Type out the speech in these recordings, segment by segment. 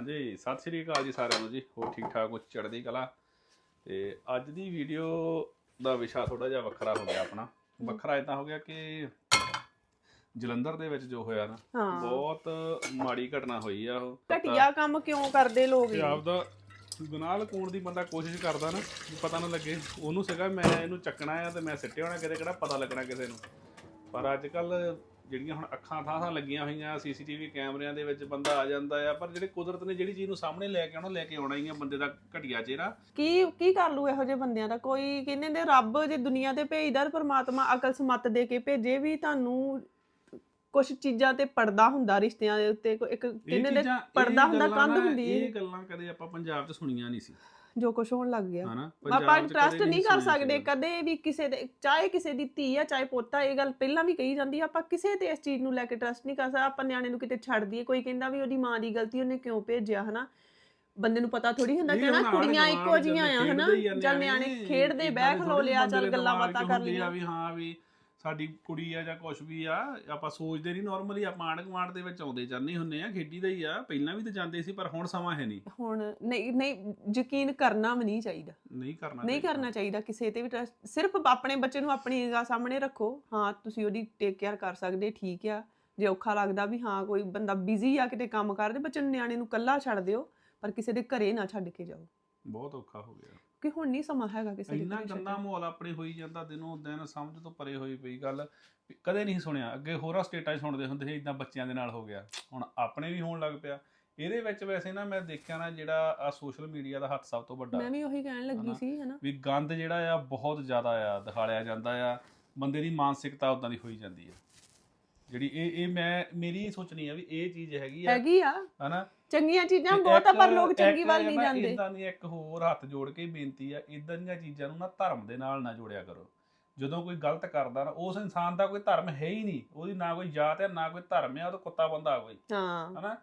ਹਾਂਜੀ ਸਤਿ ਸ਼੍ਰੀ ਅਕਾਲ ਜੀ ਸਾਰਿਆਂ ਨੂੰ ਜੀ। ਹੋਰ ਠੀਕ ਠਾਕ ਹੋ ਚੜ੍ਹਦੀ ਕਲਾ? ਤੇ ਅੱਜ ਦੀ ਵੀਡੀਓ ਦਾ ਵਿਸ਼ਾ ਥੋੜਾ ਜਿਹਾ ਵੱਖਰਾ ਹੋ ਗਿਆ ਆਪਣਾ। ਵੱਖਰਾ ਇਦਾਂ ਹੋ ਗਿਆ ਕਿ ਜਲੰਧਰ ਦੇ ਵਿੱਚ ਜੋ ਹੋਇਆ ਨਾ ਹਾਂ। ਬਹੁਤ ਮਾੜੀ ਘਟਨਾ ਹੋਈ ਆ ਉਹ। ਘਟੀਆ ਕੰਮ ਕਿਉਂ ਕਰਦੇ ਲੋਕ ਤੇ ਆਪਦਾ ਗੁਨਾਹ ਲਕਾਉਣ ਦੀ ਬੰਦਾ ਕੋਸ਼ਿਸ਼ ਕਰਦਾ ਨਾ ਵੀ ਪਤਾ ਨਾ ਲੱਗੇ। ਉਹਨੂੰ ਸੀਗਾ ਮੈਂ ਇਹਨੂੰ ਚੱਕਣਾ ਆ ਤੇ ਮੈਂ ਸਿੱਟੇ ਹੋਣਾ ਕਿਤੇ ਕਿਹੜਾ ਪਤਾ ਲੱਗਣਾ ਕਿਸੇ ਨੂੰ। ਪਰ ਅੱਜ ਕੱਲ ਜਿਹੜੀਆਂ ਹੁਣ ਅੱਖਾਂ ਥਾਂ ਥਾਂ ਲੱਗੀਆਂ ਹੋਈਆਂ, ਸੀਸੀਟੀਵੀ ਕੈਮਰਿਆਂ ਦੇ ਵਿੱਚ ਬੰਦਾ ਆ ਜਾਂਦਾ ਆ, ਪਰ ਜਿਹੜੇ ਕੁਦਰਤ ਨੇ ਜਿਹੜੀ ਚੀਜ਼ ਨੂੰ ਸਾਹਮਣੇ ਲੈ ਕੇ ਆਉਣਾ, ਲੈ ਕੇ ਆਉਣਾ ਹੀ ਆ ਬੰਦੇ ਦਾ ਘਟੀਆ ਚਿਹਰਾ। ਕੀ ਕੀ ਕਰ ਲੂ ਇਹੋ ਜਿਹੇ ਬੰਦਿਆਂ ਦਾ? ਕੋਈ ਕਹਿੰਦੇ ਨੇ ਰੱਬ ਜੇ ਦੁਨੀਆ ਤੇ ਭੇਜਦਾ ਤਾਂ ਪ੍ਰਮਾਤਮਾ ਅਕਲ ਸਮਤ ਦੇ ਕੇ ਭੇਜੇ ਵੀ ਤੁਹਾਨੂੰ ਕੁਝ ਚੀਜ਼ਾਂ ਤੇ ਪਰਦਾ ਹੁੰਦਾ ਰਿਸ਼ਤਿਆਂ ਦੇ ਉੱਤੇ ਕੋਈ ਇੱਕ ਇਹ ਕਹਿੰਦੇ ਨੇ ਚੀਜ਼ਾਂ ਇਹ ਪਰਦਾ ਹੁੰਦਾ ਕੰਧ ਹੁੰਦੀ ਇਹ ਹੈ ਗੱਲਾਂ ਕਦੇ ਆਪਾਂ ਪੰਜਾਬ 'ਚ ਸੁਣੀਆਂ ਨਹੀਂ ਸੀ। ਜੋ ਕੁਝ ਹੋਣ ਲੱਗ ਗਿਆ। ਆਪਾਂ ਟਰਸਟ ਨਹੀਂ ਕਰ ਸਕਦੇ। ਕਦੇ ਵੀ ਕਿਸੇ ਦੇ ਚਾਹੇ ਕਿਸੇ ਦੀ ਧੀ ਆ ਚਾਹੇ ਪੋਤਾ ਇਹ ਗੱਲ ਪਹਿਲਾਂ ਵੀ ਕਹੀ ਜਾਂਦੀ ਆ ਆਪਾਂ ਕਿਸੇ ਤੇ ਇਸ ਚੀਜ਼ ਨੂੰ ਲੈ ਕੇ ਟਰਸਟ ਨਹੀਂ ਕਰ ਸਕਦੇ। ਆਪਾਂ ਨਿਆਣੇ ਨੂੰ ਕਿਤੇ ਛੱਡ ਦਈਏ ਕੋਈ ਕਹਿੰਦਾ ਵੀ ਉਹਦੀ ਮਾਂ ਦੀ ਗਲਤੀ ਉਹਨੇ ਕਿਉਂ ਭੇਜਿਆ ਹਨਾ? ਬੰਦੇ ਨੂੰ ਪਤਾ ਥੋੜੀ ਹੁੰਦਾ ਕਿ ਨਾ ਕੁੜੀਆਂ ਇੱਕੋ ਜੀਆਂ ਆ ਹਨਾ? ਚੱਲ ਨਿਆਣੇ, ਖੇਡਦੇ ਬਹਿ ਦੇ ਖਲੋ ਲਿਆ ਚੱਲ ਦੇ ਗੱਲਾਂ ਬਾਤਾਂ ਕਰ ਲਈਆਂ। ਵੀ ਹਾਂ ਵੀ ਸਾਡੀ ਕੁੜੀ ਆ ਜਾਂ ਕੁਛ ਵੀ ਆ ਆਪਾਂ ਸੋਚਦੇ ਨਹੀਂ ਨਾਰਮਲੀ ਆਪਾਂ ਆਂਢ ਗੁਆਂਢ ਦੇ ਵਿੱਚ ਆਉਂਦੇ ਜਾਂਦੇ ਹੁੰਨੇ ਆ ਖੇਡੀ ਦਾ ਹੀ ਆ ਪਹਿਲਾਂ ਵੀ ਤਾਂ ਜਾਂਦੇ ਸੀ ਪਰ ਹੁਣ ਸਮਾਂ ਹੈ ਨਹੀਂ। ਹੁਣ ਨਹੀਂ ਨਹੀਂ ਯਕੀਨ ਕਰਨਾ ਵੀ ਨਹੀਂ ਚਾਹੀਦਾ। ਨਹੀਂ ਕਰਨਾ ਨਹੀਂ। ਕਰਨਾ ਚਾਹੀਦਾ ਕਿਸੇ ਤੇ ਵੀ trust- ਸਿਰਫ ਆਪਣੇ ਬੱਚੇ ਨੂੰ ਆਪਣੀ ਨਿਗਾਹ ਸਾਹਮਣੇ ਰੱਖੋ। ਹਾਂ ਤੁਸੀਂ ਉਹਦੀ ਟੇਕ ਕੇਅਰ ਕਰ ਸਕਦੇ ਠੀਕ ਆ। ਜੇ ਔਖਾ ਲੱਗਦਾ ਵੀ ਹਾਂ ਕੋਈ ਬੰਦਾ ਬਿਜ਼ੀ ਆ ਕਿਤੇ ਕੰਮ ਕਰਦੇ ਬੱਚੇ ਨੂੰ ਨਿਆਣੇ ਨੂੰ ਕੱਲਾ ਛੱਡ ਦਿਓ ਪਰ ਕਿਸੇ ਦੇ ਘਰੇ ਨਾ ਛੱਡ ਕੇ ਜਾਓ। ਬਹੁਤ ਔਖਾ ਹੋ ਗਿਆ। ਕਿ ਹੁਣ ਨਹੀਂ ਸਮਾਂ ਹੈਗਾ ਕਿਸੇ ਦੇ ਇੰਨਾ ਗੰਦਾ। ਮਾਹੌਲ ਆਪਣੇ ਹੋਈ ਜਾਂਦਾ ਦਿਨੋਂ ਦਿਨ ਸਮਝ ਤੋਂ ਪਰੇ ਹੋਈ ਪਈ ਗੱਲ। ਕਦੇ ਨਹੀਂ ਸੁਣਿਆ। ਅੱਗੇ ਹੋਰਾਂ ਸਟੇਟਾਂ 'ਚ ਸੁਣਦੇ ਹੁੰਦੇ ਸੀ ਇਦਾਂ ਬੱਚਿਆਂ ਦੇ ਨਾਲ ਹੋ ਗਿਆ। ਹੁਣ ਆਪਣੇ ਵੀ ਹੋਣ ਲੱਗ ਪਿਆ। ਇਹਦੇ ਵਿੱਚ ਵੈਸੇ ਨਾ ਮੈਂ ਦੇਖਿਆ ਨਾ ਜਿਹੜਾ ਆ ਸੋਸ਼ਲ ਮੀਡੀਆ ਦਾ ਹੱਥ ਸਭ ਤੋਂ ਵੱਡਾ। ਮੈਂ ਵੀ ਉਹੀ ਕਹਿਣ ਲੱਗੀ? ਸੀ ਹਨਾ? ਵੀ ਗੰਦ ਜਿਹੜਾ ਆ ਬਹੁਤ ਜ਼ਿਆਦਾ ਆ ਦਿਖਾਲਿਆ ਜਾਂਦਾ ਆ। ਬੰਦੇ ਦੀ ਮਾਨਸਿਕਤਾ ਉਦਾਂ ਦੀ ਹੋਈ ਜਾਂਦੀ ਆ। ਜਿਹੜੀ ਇਹ ਇਹ ਮੈਂ ਮੇਰੀ ਸੋਚਣੀ ਆ ਵੀ ਇਹ ਚੀਜ਼ ਹੈਗੀ ਆ ਹੈਗੀ ਆ। ਹਨਾ? ਚੰਗੀਆਂ ਚੀਜ਼ਾਂ ਬਹੁਤ ਆ ਪਰ ਲੋਕ ਚੰਗੀ ਵੱਲ ਨਹੀਂ ਜਾਂਦੇ। ਏਦਾਂ ਦੀ ਇੱਕ ਹੋਰ ਹੱਥ ਜੋੜ ਕੇ ਬੇਨਤੀ ਆ ਇਦਾਂ ਦੀਆਂ ਚੀਜ਼ਾਂ ਨੂੰ ਨਾ ਧਰਮ ਦੇ ਨਾਲ ਨਾ ਜੋੜਿਆ ਕਰੋ। ਜਦੋਂ ਕੋਈ ਗਲਤ ਕਰਦਾ ਨਾ ਉਸ ਇਨਸਾਨ ਦਾ ਕੋਈ ਧਰਮ ਹੈ ਹੀ ਨਹੀਂ। ਉਹਦੀ ਨਾ ਕੋਈ ਜਾਤ ਹੈ ਨਾ ਕੋਈ ਧਰਮ ਹੈ ਉਹ ਤਾਂ ਕੁੱਤਾ ਬੰਦਾ ਕੋਈ। ਹਾਂ। ਹਨਾ?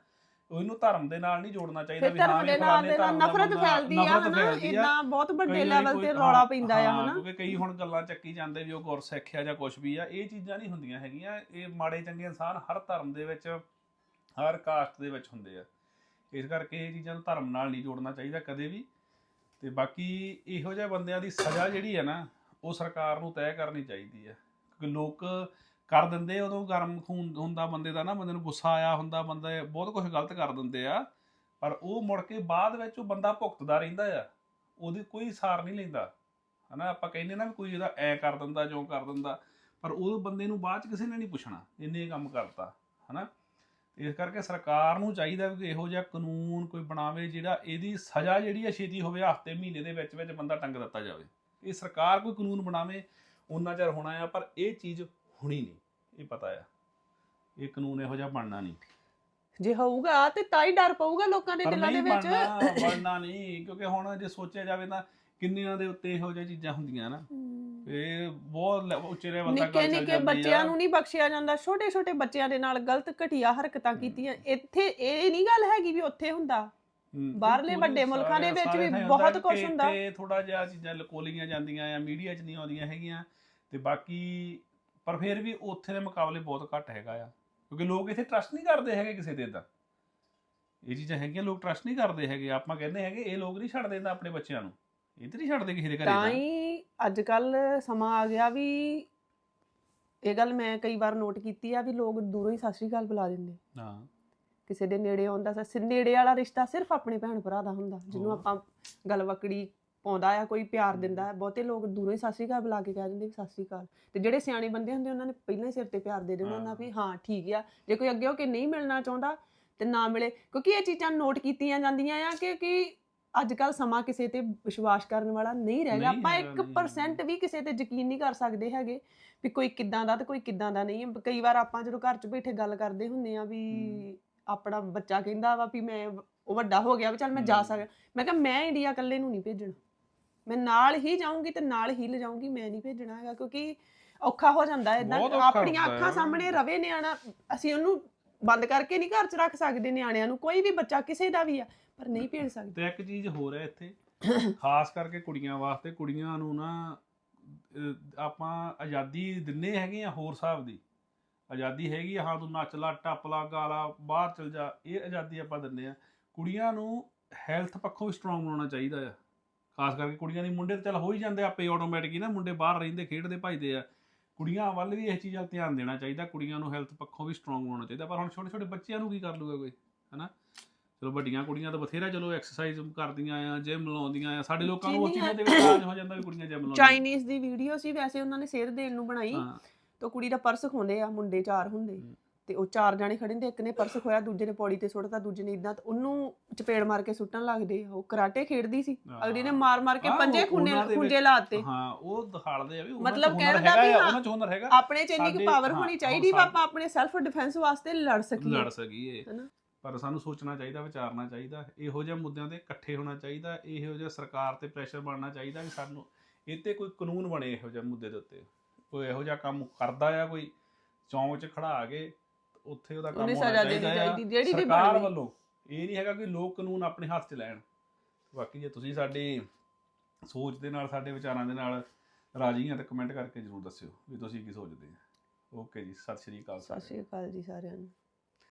ਉਹਨੂੰ ਧਰਮ ਦੇ ਨਾਲ ਨਹੀਂ ਜੋੜਨਾ ਚਾਹੀਦਾ ਫਿਰ ਵੀ ਹਾਂ ਧਰਮ ਦੇ ਨਾਲ ਦੇ ਨਾਲ ਨਫ਼ਰਤ ਫੈਲਦੀ ਆ ਹਨਾ। ਇਦਾਂ ਬਹੁਤ ਵੱਡੇ ਲੈਵਲ ਤੇ ਰੌਲਾ ਪੈਂਦਾ ਆ ਹਨਾ। ਕਿਉਂਕਿ ਕਈ ਹੁਣ ਗੱਲਾਂ ਚੱਕੀ ਜਾਂਦੇ ਵੀ ਉਹ ਗੁਰਸਿੱਖ ਆ ਜਾਂ ਕੁਝ ਵੀ ਆ ਇਹ ਚੀਜ਼ਾਂ ਨਹੀਂ ਹੁੰਦੀਆਂ ਹੈਗੀਆਂ। ਇਹ ਮਾੜੇ ਚੰਗੇ ਇਨਸਾਨ ਹਰ ਧਰਮ ਦੇ ਵਿੱਚ ਹਰ ਕਾਸਟ ਦੇ ਵਿੱਚ ਹੁੰਦੇ ਆ। ਇਸ ਕਰਕੇ ਇਹ ਚੀਜ਼ਾਂ ਨੂੰ ਧਰਮ ਨਾਲ ਨਹੀਂ ਜੋੜਨਾ ਚਾਹੀਦਾ ਕਦੇ ਵੀ। ਤੇ ਬਾਕੀ ਇਹੋ ਜਿਹੇ ਬੰਦਿਆਂ ਦੀ ਸਜ਼ਾ ਜਿਹੜੀ ਹੈ ਨਾ ਉਹ ਸਰਕਾਰ ਨੂੰ ਤੈਅ ਕਰਨੀ ਚਾਹੀਦੀ ਹੈ ਕਿਉਂਕਿ ਲੋਕ ਕਰ ਦਿੰਦੇ, ਉਦੋਂ ਗਰਮ ਖੂਨ ਹੁੰਦਾ ਬੰਦੇ ਦਾ ਨਾ, ਬੰਦੇ ਨੂੰ ਗੁੱਸਾ ਆਇਆ ਹੁੰਦਾ, ਬੰਦੇ ਬਹੁਤ ਕੁਝ ਗਲਤ ਕਰ ਦਿੰਦੇ ਆ। ਪਰ ਉਹ ਮੁੜ ਕੇ ਬਾਅਦ ਵਿੱਚ ਉਹ ਬੰਦਾ ਭੁਗਤਦਾ ਰਹਿੰਦਾ ਆ, ਉਹਦੀ ਕੋਈ ਸਾਰ ਨਹੀਂ ਲੈਂਦਾ। ਹਨਾ, ਆਪਾਂ ਕਹਿੰਦੇ ਨਾ ਵੀ ਕੋਈ ਇਹਦਾ ਐ ਕਰ ਦਿੰਦਾ ਜੋ ਕਰ ਦਿੰਦਾ, ਪਰ ਉਹ ਬੰਦੇ ਨੂੰ ਬਾਅਦ ਚ ਕਿਸੇ ਨੇ ਨਹੀਂ ਪੁੱਛਣਾ ਇਹਨੇ ਕੰਮ ਕਰਤਾ, ਹਨਾ। ਇਸ ਕਰਕੇ ਸਰਕਾਰ ਨੂੰ ਚਾਹੀਦਾ ਵੀ ਇਹੋ ਜਿਹਾ ਕਾਨੂੰਨ ਕੋਈ ਬਣਾਵੇ, ਜਿਹੜਾ ਇਹਦੀ ਸਜ਼ਾ ਜਿਹੜੀ ਆ ਛੇਤੀ ਹੋਵੇ, ਹਫ਼ਤੇ, ਮਹੀਨੇ ਦੇ ਵਿੱਚ ਵਿੱਚ ਬੰਦਾ ਟੰਗ ਦਿੱਤਾ ਜਾਵੇ। ਇਹ ਸਰਕਾਰ ਕੋਈ ਕਾਨੂੰਨ ਬਣਾਵੇ ਉਹਨਾਂ ਚਿਰ ਹੋਣਾ ਆ, ਪਰ ਇਹ ਚੀਜ਼ ਹੋਣੀ ਨਹੀਂ ਇਹ ਪਤਾ ਆ। ਇਹ ਕਾਨੂੰਨ ਇਹੋ ਜਿਹਾ ਬਣਨਾ ਨਹੀਂ। ਜੇ ਹੋਊਗਾ ਤੇ ਤਾਂ ਹੀ ਡਰ ਪਊਗਾ ਲੋਕਾਂ ਦੇ ਪਰ ਦਿਲਾਂ ਦੇ ਨਹੀਂ ਵਿੱਚ। ਬਣਨਾ ਬਣਨਾ ਨਹੀਂ ਕਿਉਂਕਿ ਹੁਣ ਜੇ ਸੋਚਿਆ ਜਾਵੇ ਤਾਂ ਕਿੰਨਿਆਂ ਦੇ ਉੱਤੇ ਇਹੋ ਜਿਹੀਆਂ ਚੀਜ਼ਾਂ ਹੁੰਦੀਆਂ ਨਾ। ਇਹ ਬਹੁਤ ਲੈ- ਉੱਚੇ ਲੈਵਲ ਤੱਕ ਨਿੱਕੇ ਗੱਲ ਚੱਲ ਨਿੱਕੇ ਜਾਂਦੀ ਬੱਚਿਆਂ। ਨੂੰ ਨਹੀਂ ਬਖਸ਼ਿਆ ਜਾਂਦਾ ਛੋਟੇ ਛੋਟੇ ਬੱਚਿਆਂ ਦੇ ਨਾਲ ਗਲਤ ਘਟੀਆ ਹਰਕਤਾਂ ਕੀਤੀਆਂ। ਇੱਥੇ ਇਹ ਨਹੀਂ ਗੱਲ ਹੈਗੀ ਵੀ ਉੱਥੇ ਹੁੰਦਾ। ਹਮ, ਬਾਹਰਲੇ ਪੂਰੇ ਵੱਡੇ ਮੁਲਕਾਂ ਦੇ ਵਿੱਚ ਸਾਰੇ ਵੀ ਥਾਂ ਬਹੁਤ ਕਿ ਕੁਛ ਹੁੰਦਾ। ਇੱਥੇ ਥੋੜਾ ਜਿਹਾ ਚੀਜ਼ਾਂ ਲਕੋਲੀਆਂ ਜਾਂਦੀਆਂ ਆ ਮੀਡੀਆ 'ਚ ਨਹੀਂ ਆਉਂਦੀਆਂ ਹੈਗੀਆਂ। ਤੇ ਬਾਕੀ ਪਰ ਫਿਰ ਵੀ ਉੱਥੇ ਦੇ ਮੁਕਾਬਲੇ ਬਹੁਤ ਘੱਟ ਹੈਗਾ ਆ। ਕਿਉਂਕਿ ਲੋਕ ਇੱਥੇ ਟਰਸਟ ਨਹੀਂ ਕਰਦੇ ਹੈਗੇ ਕਿਸੇ ਦੇ ਇਦਾਂ ਇਹ ਚੀਜ਼ਾਂ ਹੈਗੀਆਂ ਲੋਕ ਟਰਸਟ ਨਹੀਂ ਕਰਦੇ ਹੈਗੇ। ਆਪਾਂ ਕਹਿੰਦੇ ਹੈਗੇ ਇਹ ਲੋਕ ਨਹੀਂ ਛੱਡਦੇ ਤਾਂ ਆਪਣੇ ਬੱਚਿਆਂ ਨੂੰ। ਇਹ ਤੇ ਨਹੀਂ ਛੱਡਦੇ ਕਿਸੇ ਦੇ ਘਰੇ ਤਾਂ ਤਾਂ ਹੀ ਅੱਜ ਕੱਲ ਸਮਾਂ ਆ ਗਿਆ ਵੀ ਇਹ ਗੱਲ ਮੈਂ ਕਈ ਵਾਰ ਨੋਟ ਕੀਤੀ ਆ ਵੀ ਲੋਕ ਦੂਰੋਂ ਹੀ ਸਤਿ ਸ਼੍ਰੀ ਅਕਾਲ ਬੁਲਾ ਦਿੰਦੇ ਹਾਂ। ਕਿਸੇ ਦੇ ਨੇੜੇ ਆਉਂਦਾ ਸੱਸ ਨੇੜੇ ਵਾਲਾ ਰਿਸ਼ਤਾ ਸਿਰਫ ਆਪਣੇ ਭੈਣ ਭਰਾ ਦਾ ਹੁੰਦਾ ਜਿਹਨੂੰ। ਆਪਾਂ ਗਲਵਕੜੀ ਪਾਉਂਦਾ ਆ ਕੋਈ ਪਿਆਰ ਦਿੰਦਾ ਹੈ ਬਹੁਤੇ ਲੋਕ ਦੂਰੋਂ ਹੀ ਸਤਿ ਸ਼੍ਰੀ ਅਕਾਲ ਬੁਲਾ ਕੇ ਕਹਿ ਦਿੰਦੇ ਵੀ ਸਤਿ ਸ਼੍ਰੀ ਅਕਾਲ। ਤੇ ਜਿਹੜੇ ਸਿਆਣੇ ਬੰਦੇ ਹੁੰਦੇ ਉਹਨਾਂ ਨੇ ਪਹਿਲਾਂ ਹੀ ਸਿਰ ਤੇ ਪਿਆਰ ਦੇ ਦੇਣਾ ਉਹਨਾਂ। ਵੀ ਹਾਂ। ਠੀਕ ਆ ਜੇ ਕੋਈ ਅੱਗੇ ਹੋ ਕੇ ਨਹੀਂ ਮਿਲਣਾ ਚਾਹੁੰਦਾ ਤੇ ਨਾ ਮਿਲੇ ਕਿਉਂਕਿ ਇਹ ਚੀਜ਼ਾਂ ਨੋਟ ਕੀਤੀਆਂ ਜਾਂਦੀਆਂ ਆ ਕਿ ਕਿ ਅੱਜ ਕੱਲ ਸਮਾਂ ਕਿਸੇ ਤੇ ਵਿਸ਼ਵਾਸ ਕਰਨ ਵਾਲਾ ਨਹੀਂ ਰਹਿ ਗਿਆ। ਆਪਾਂ ਹੈਗਾ, ਨਹੀਂ 1% ਵੀ ਕਿਸੇ ਤੇ ਯਕੀਨ ਨਹੀਂ ਕਰ ਸਕਦੇ ਹੈਗੇ ਵੀ ਕੋਈ ਕਿੱਦਾਂ ਦਾ ਤੇ ਕੋਈ ਕਿੱਦਾਂ ਦਾ ਨਹੀਂ। ਕਈ ਵਾਰ ਆਪਾਂ ਜਦੋਂ ਘਰ 'ਚ ਬੈਠੇ ਗੱਲ ਕਰਦੇ ਹੁੰਦੇ ਆ ਵੀ ਆਪਣਾ ਬੱਚਾ ਕਹਿੰਦਾ ਵਾ ਵੀ ਮੈਂ ਉਹ ਵੱਡਾ ਹੋ ਗਿਆ ਵੀ ਚੱਲ ਮੈਂ ਜਾ। ਸਕਦਾ। ਮੈਂ ਕਿਹਾ ਮੈਂ ਇੰਡੀਆ ਇਕੱਲੇ ਨੂੰ ਨਹੀਂ ਭੇਜਣਾ। ਮੈਂ ਨਾਲ ਹੀ ਜਾਊਂਗੀ ਤੇ ਨਾਲ ਹੀ ਲਿਜਾਊਂਗੀ ਮੈਂ ਨਹੀਂ ਭੇਜਣਾ ਹੈਗਾ ਕਿਉਂਕਿ ਔਖਾ ਹੋ ਜਾਂਦਾ ਇਦਾਂ ਬਹੁਤ ਔਖਾ ਆਪਣੀਆਂ ਹੁੰਦਾ ਅੱਖਾਂ। ਸਾਹਮਣੇ ਰਵੇ ਨਿਆਣਾ ਅਸੀਂ ਉਹਨੂੰ ਬੰਦ ਕਰਕੇ ਨਹੀਂ ਘਰ 'ਚ ਰੱਖ ਸਕਦੇ ਨਿਆਣਿਆਂ ਨੂੰ ਕੋਈ ਵੀ ਬੱਚਾ ਕਿਸੇ ਦਾ ਵੀ ਆ ਪਰ ਨਹੀਂ ਭੇਜ ਸਕਦੇ। ਤੇ ਇੱਕ ਚੀਜ਼ ਹੋਰ ਹੈ ਇੱਥੇ ਖਾਸ ਕਰਕੇ ਕੁੜੀਆਂ ਵਾਸਤੇ ਕੁੜੀਆਂ ਨੂੰ ਨਾ ਅਹ, ਆਪਾਂ ਆਜ਼ਾਦੀ ਦਿੰਨੇ ਹੈਗੇ ਆ ਹੋਰ ਹਿਸਾਬ ਦੀ ਆਜ਼ਾਦੀ ਹੈਗੀ ਆ ਹਾਂ ਤੂੰ ਨੱਚ ਲਾ ਟੱਪ ਲਾ ਗਾ ਲਾ ਬਾਹਰ ਚਲ ਜਾ ਇਹ ਆਜ਼ਾਦੀ ਆਪਾਂ ਦਿੰਨੇ ਆ। ਕੁੜੀਆਂ ਨੂੰ ਹੈਲਥ ਪੱਖੋਂ ਵੀ ਸਟਰੋਂਗ ਬਣਾਉਣਾ ਚਾਹੀਦਾ ਆ। ਖਾਸ ਕਰਕੇ ਕੁੜੀਆਂ ਦੀ ਮੁੰਡੇ ਤਾਂ ਚੱਲ ਹੋ ਹੀ ਜਾਂਦੇ ਆਪੇ ਆਟੋਮੈਟਿਕ ਹੀ ਨਾ ਮੁੰਡੇ ਬਾਹਰ ਰਹਿੰਦੇ ਖੇਡਦੇ ਭਜਦੇ ਆ। ਕੁੜੀਆਂ ਵੱਲ ਵੀ ਇਸ ਚੀਜ਼ ਵੱਲ ਧਿਆਨ ਦੇਣਾ ਚਾਹੀਦਾ ਕੁੜੀਆਂ ਨੂੰ ਹੈਲਥ ਪੱਖੋਂ ਵੀ ਸਟਰੋਂਗ ਬਣਾਉਣਾ ਚਾਹੀਦਾ ਪਰ ਹੁਣ ਛੋਟੇ ਛੋਟੇ ਬੱਚਿਆਂ ਨੂੰ ਕੀ ਕਰ ਲੂਗਾ ਕੋਈ ਹਨਾ? ਚਲੋ ਵੱਡੀਆਂ ਕੁੜੀਆਂ ਤਾਂ ਬਥੇਰਾ ਚਲੋ ਐਕਸਰਸਾਈਜ਼ ਕਰਦੀਆਂ ਆ ਜਿਮ ਲਾਉਂਦੀਆਂ ਆ ਸਾਡੇ ਲੋਕਾਂ ਨੂੰ ਉਸ ਚੀਜ਼ਾਂ ਦੇ ਵਿੱਚ ਰਾਜ ਹੋ ਜਾਂਦਾ ਵੀ ਕੁੜੀਆਂ ਜਿਮ ਲਾਉਂਦੀਆਂ। ਚਾਈਨੀਜ਼ ਦੀ ਵੀਡੀਓ ਸੀ ਵੈਸੇ ਉਹਨਾਂ ਨੇ ਸੇਧ ਦੇਣ ਨੂੰ ਬਣਾਈ ਤਾਂ ਕੁੜੀ ਦਾ ਪਰਸ ਖੋਂਦੇ ਆ ਮੁੰਡੇ ਚਾਰ ਹੁੰਦੇ। ਤੇ ਉਹ ਚਾਰ ਜਾਣੇ ਖੜੇ ਹੁੰਦੇ ਇੱਕ ਨੇ ਪਰਸ ਖੋਇਆ ਦੂਜੇ ਨੇ ਪੌੜੀ ਤੇ ਸੁੱਟਤਾ ਦੂਜੇ ਨੇ ਇਦਾਂ ਉਹਨੂੰ ਚਪੇੜ ਮਾਰ ਕੇ ਸੁੱਟਣ ਲੱਗਦੇ ਆ। ਉਹ ਕਰਾਟੇ ਖੇਡਦੀ ਸੀ ਅਗਲੀ ਨੇ ਮਾਰ ਮਾਰ ਕੇ ਹਾਂ, ਪੰਜੇ ਖੁੰਨੇ ਉਹਨਾਂ ਦੇ ਲਾਤੇ ਹਾਂ ਉਹ ਦਿਖਾਲਦੇ ਆ ਵੀ ਉਹਨਾਂ 'ਚ ਮਤਲਬ ਕਹਿਣ ਦਾ ਹੈਗਾ ਵੀ ਆ। ਉਹਨਾਂ ਚ ਹੁਨਰ ਹੈਗਾ ਆਪਣੇ ਚ ਇੰਨੀ ਸਾਡੇ- ਪਾਵਰ ਹਾਂ, ਹੋਣੀ ਚਾਹੀਦੀ ਵਾ ਆਪਾਂ ਆਪਣੇ ਸੈਲਫ ਡਿਫੈਂਸ ਵਾਸਤੇ ਲੜ ਸਕੀਏ ਲੜ ਸਕੀਏ ਹਨਾ? ਪਰ ਸਾਨੂੰ ਸੋਚਣਾ ਚਾਹੀਦਾ ਵਿਚਾਰਨਾ ਚਾਹੀਦਾ ਇਹੋ ਜਿਹੇ ਮੁੱਦਿਆਂ ਤੇ ਇਕੱਠੇ ਹੋਣਾ ਚਾਹੀਦਾ ਇਹੋ ਜਿਹਾ ਸਰਕਾਰ ਤੇ ਪ੍ਰੈਸ਼ਰ ਬਣਨਾ ਚਾਹੀਦਾ ਵੀ ਸਾਨੂੰ ਇਹ ਤੇ ਕੋਈ ਕਾਨੂੰਨ ਬਣੇ ਇਹੋ ਜਿਹੇ ਮੁੱਦੇ ਦੇ ਉੱਤੇ ਕੋਈ ਇਹੋ ਜਿਹਾ ਕੰਮ ਕਰਦਾ ਆ ਕੋਈ ਚੌਂਕ 'ਚ ਖੜਾ ਕੇ ਉੱਥੇ ਉਹਦਾ ਕੰਮ ਉਹਨੇ ਹੋਣਾ ਸਜ਼ਾ ਦੇਣੀ ਚਾਹੀਦਾ ਆ। ਚਾਹੀਦੀ ਜਿਹੜੀ ਵੀ ਸਰਕਾਰ ਬਣਦੀ। ਵੱਲੋਂ ਇਹ ਨਹੀਂ ਹੈਗਾ ਕਿ ਲੋਕ ਕਾਨੂੰਨ ਆਪਣੇ ਹੱਥ 'ਚ ਲੈਣ। ਬਾਕੀ ਜੇ ਤੁਸੀਂ ਸਾਡੀ ਸੋਚ ਦੇ ਨਾਲ ਸਾਡੇ ਵਿਚਾਰਾਂ ਦੇ ਨਾਲ ਰਾਜੀ ਆ ਤਾਂ ਕਮੈਂਟ ਕਰਕੇ ਜਰੂਰ ਦੱਸਿਓ ਵੀ ਤੁਸੀਂ ਕੀ ਸੋਚਦੇ ਆ। ਓਕੇ ਜੀ ਸਤਿ ਸ਼੍ਰੀ ਅਕਾਲ ਸਤਿ ਸ਼੍ਰੀ ਅਕਾਲ ਜੀ ਸਾਰਿਆਂ ਨੂੰ।